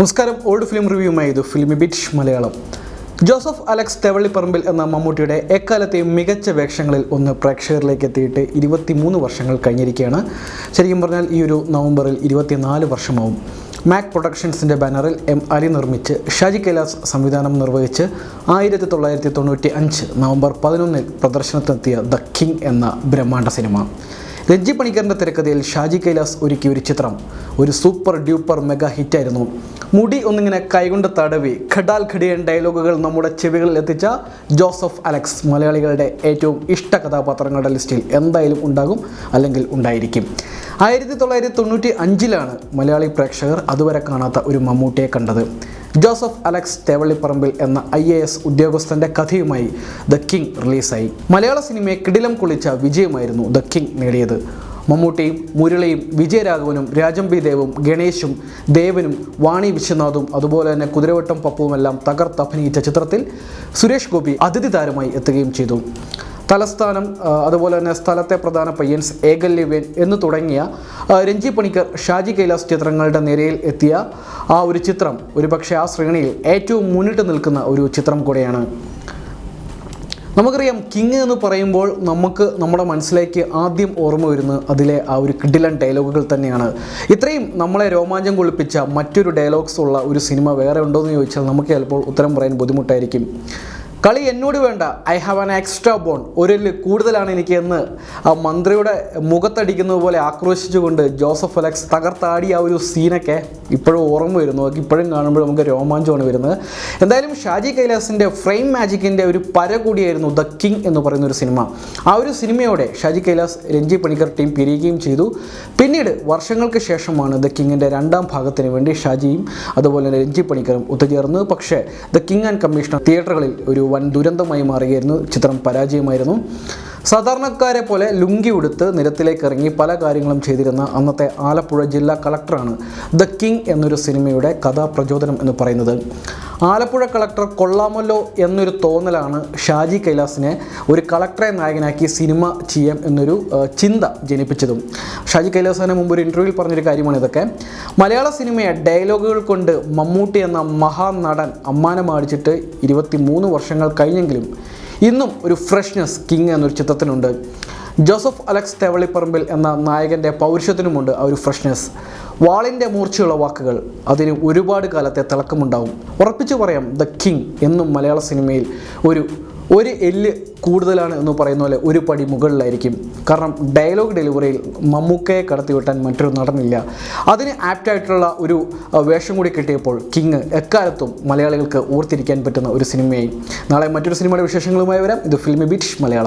നമസ്കാരം old film റിവ്യൂമായി ഇത് filmy bit Malayalam. Joseph Alex തെവള്ളിപ്പറമ്പിൽ എന്ന മമ്മൂട്ടിയുടെ എക്കാലത്തെയും മികച്ച വേഷങ്ങളിൽ ഒന്ന് പ്രേക്ഷകരിലേക്ക് എത്തിയിട്ട് ഇരുപത്തിമൂന്ന് വർഷങ്ങൾ കഴിഞ്ഞിരിക്കുകയാണ്. ശരിക്കും പറഞ്ഞാൽ ഈ ഒരു നവംബറിൽ ഇരുപത്തിനാല് വർഷമാവും. മാക് പ്രൊഡക്ഷൻസിന്റെ ബാനറിൽ എം അലി നിർമ്മിച്ച് ഷാജി കൈലാസ് സംവിധാനം നിർവഹിച്ച് ആയിരത്തി തൊള്ളായിരത്തി തൊണ്ണൂറ്റി അഞ്ച് നവംബർ പതിനൊന്നിൽ പ്രദർശനത്തിനെത്തിയ ദ കിങ് എന്ന ബ്രഹ്മാണ്ഡ സിനിമ. രഞ്ജി പണിക്കറിന്റെ തിരക്കഥയിൽ ഷാജി കൈലാസ് ഒരുക്കിയ ഒരു ചിത്രം ഒരു സൂപ്പർ ഡ്യൂപ്പർ മെഗാ ഹിറ്റായിരുന്നു മുടി ഒന്നിങ്ങനെ കൈകൊണ്ട് തടവി ഖഡാൽ ഖഡിയൻ ഡയലോഗുകൾ നമ്മുടെ ചെവികളിൽ എത്തിച്ച ജോസഫ് അലക്സ് മലയാളികളുടെ ഏറ്റവും ഇഷ്ട കഥാപാത്രങ്ങളുടെ ലിസ്റ്റിൽ എന്തായാലും ഉണ്ടാകും അല്ലെങ്കിൽ ഉണ്ടായിരിക്കും. ആയിരത്തി തൊള്ളായിരത്തി തൊണ്ണൂറ്റി അഞ്ചിലാണ് മലയാളി പ്രേക്ഷകർ അതുവരെ കാണാത്ത ഒരു മമ്മൂട്ടിയെ കണ്ടത്. ജോസഫ് അലക്സ് തേവള്ളിപ്പറമ്പിൽ എന്ന ഐ എ എസ് ഉദ്യോഗസ്ഥന്റെ കഥയുമായി ദ കിങ് റിലീസായി. മലയാള സിനിമയെ കിടിലം കൊള്ളിച്ച വിജയമായിരുന്നു ദ കിങ് നേടിയത്. മമ്മൂട്ടിയും മുരളിയും വിജയരാഘവനും രാജം ബി ദേവും ഗണേശും ദേവനും വാണി വിശ്വനാഥും അതുപോലെ തന്നെ കുതിരവട്ടം പപ്പുവുമെല്ലാം തകർത്തഭിനയിച്ച ചിത്രത്തിൽ സുരേഷ് ഗോപി അതിഥി താരമായി എത്തുകയും ചെയ്തു. തലസ്ഥാനം അതുപോലെ തന്നെ സ്ഥലത്തെ പ്രധാന പയ്യൻസ് ഏകല്യവ്യൻ എന്ന് തുടങ്ങിയ രഞ്ജി പണിക്കർ ഷാജി കൈലാസ് ചിത്രങ്ങളുടെ നിരയിൽ എത്തിയ ആ ഒരു ചിത്രം ഒരുപക്ഷെ ആ ശ്രേണിയിൽ ഏറ്റവും മുന്നിട്ട് നിൽക്കുന്ന ഒരു ചിത്രം കൂടെയാണ്. നമുക്കറിയാം കിങ് എന്ന് പറയുമ്പോൾ നമുക്ക് നമ്മുടെ മനസ്സിലേക്ക് ആദ്യം ഓർമ്മ വരുന്നത് അതിലെ ആ ഒരു കിഡിലൻ ഡയലോഗുകൾ തന്നെയാണ്. ഇത്രയും നമ്മളെ രോമാഞ്ചം കൊള്ളിപ്പിച്ച മറ്റൊരു ഡയലോഗ്സ് ഉള്ള ഒരു സിനിമ വേറെ ഉണ്ടോ എന്ന് ചോദിച്ചാൽ നമുക്ക് ചിലപ്പോൾ ഉത്തരം പറയാൻ ബുദ്ധിമുട്ടായിരിക്കും. കളി എന്നോട് വേണ്ട. I have an extra bone ഒരു കൂടുതലാണ് എനിക്ക് എന്ന് ആ മന്ത്രിയുടെ മുഖത്തടിക്കുന്നത് പോലെ ആക്രോശിച്ചുകൊണ്ട് ജോസഫ് അലക്സ് തകർത്താടിയ ആ ഒരു സീനൊക്കെ ഇപ്പോഴും ഓർമ്മ വരുന്നു. ഇപ്പോഴും കാണുമ്പോൾ നമുക്ക് രോമാഞ്ചമാണ് വരുന്നത്. എന്തായാലും ഷാജി കൈലാസിന്റെ ഫ്രെയിം മാജിക്കിന്റെ ഒരു പര കൂടിയായിരുന്നു ദ കിങ് എന്ന് പറയുന്ന ഒരു സിനിമ. ആ ഒരു സിനിമയോടെ ഷാജി കൈലാസ് രഞ്ജി പണിക്കർ ടീം പിരിയുകയും ചെയ്തു. പിന്നീട് വർഷങ്ങൾക്ക് ശേഷമാണ് ദ കിങ്ങിന്റെ രണ്ടാം ഭാഗത്തിന് വേണ്ടി ഷാജിയും അതുപോലെ തന്നെ രഞ്ജി പണിക്കറും ഒത്തുചേർന്ന് പക്ഷേ ദ കിങ് ആൻഡ് കമ്മീഷണർ തിയേറ്ററുകളിൽ ഒരു വൻ ദുരന്തമായി മാറുകയായിരുന്നു. ചിത്രം പരാജയമായിരുന്നു. സാധാരണക്കാരെ പോലെ ലുങ്കി ഉടുത്ത് നിരത്തിലേക്ക് ഇറങ്ങി പല കാര്യങ്ങളും ചെയ്തിരുന്ന അന്നത്തെ ആലപ്പുഴ ജില്ലാ കളക്ടറാണ് ദ കിങ് എന്നൊരു സിനിമയുടെ കഥാപ്രചോദനം എന്ന് പറയുന്നത്. ആലപ്പുഴ കളക്ടർ കൊള്ളാമല്ലോ എന്നൊരു തോന്നലാണ് ഷാജി കൈലാസിനെ ഒരു കളക്ടറെ നായകനാക്കി സിനിമ ചെയ്യാം എന്നൊരു ചിന്ത ജനിപ്പിച്ചതും. ഷാജി കൈലാസിന് മുമ്പ് ഒരു ഇന്റർവ്യൂവിൽ പറഞ്ഞൊരു കാര്യമാണ് ഇതൊക്കെ. മലയാള സിനിമയെ ഡയലോഗുകൾ കൊണ്ട് മമ്മൂട്ടി എന്ന മഹാനടൻ അമ്മാനമാടിച്ചിട്ട് ഇരുപത്തി മൂന്ന് വർഷങ്ങൾ കഴിഞ്ഞെങ്കിലും ഇന്നും ഒരു ഫ്രഷ്നെസ് കിങ് എന്നൊരു ചിത്രത്തിനുണ്ട് ജോസഫ് അലക്സ് തെവളിപ്പറമ്പിൽ എന്ന നായകന്റെ പൗരുഷത്തിനുമുണ്ട് ആ ഒരു ഫ്രഷ്നെസ് വാളിന്റെ മൂർച്ചയുള്ള വാക്കുകൾ അതിന് ഒരുപാട് കാലത്തെ തിളക്കമുണ്ടാവും. ഉറപ്പിച്ചു പറയാം ദ കിങ് എന്നും മലയാള സിനിമയിൽ ഒരു ഒരു എല്ല് കൂടുതലാണ് എന്ന് പറയുന്ന പോലെ ഒരു പടി മുകളിലായിരിക്കും. കാരണം ഡയലോഗ് ഡെലിവറിയിൽ മമ്മൂക്കയെ കടത്തിവിട്ടാൻ മറ്റൊരു നടനില്ല. അതിന് ആപ്റ്റായിട്ടുള്ള ഒരു വേഷം കൂടി കിട്ടിയപ്പോൾ കിങ് എക്കാലത്തും മലയാളികൾക്ക് ഓർത്തിരിക്കാൻ പറ്റുന്ന ഒരു സിനിമയായി. നാളെ മറ്റൊരു സിനിമയുടെ വിശേഷങ്ങളുമായി വരാം. ഇത് ഫിലിമി ബീറ്റ് മലയാളം.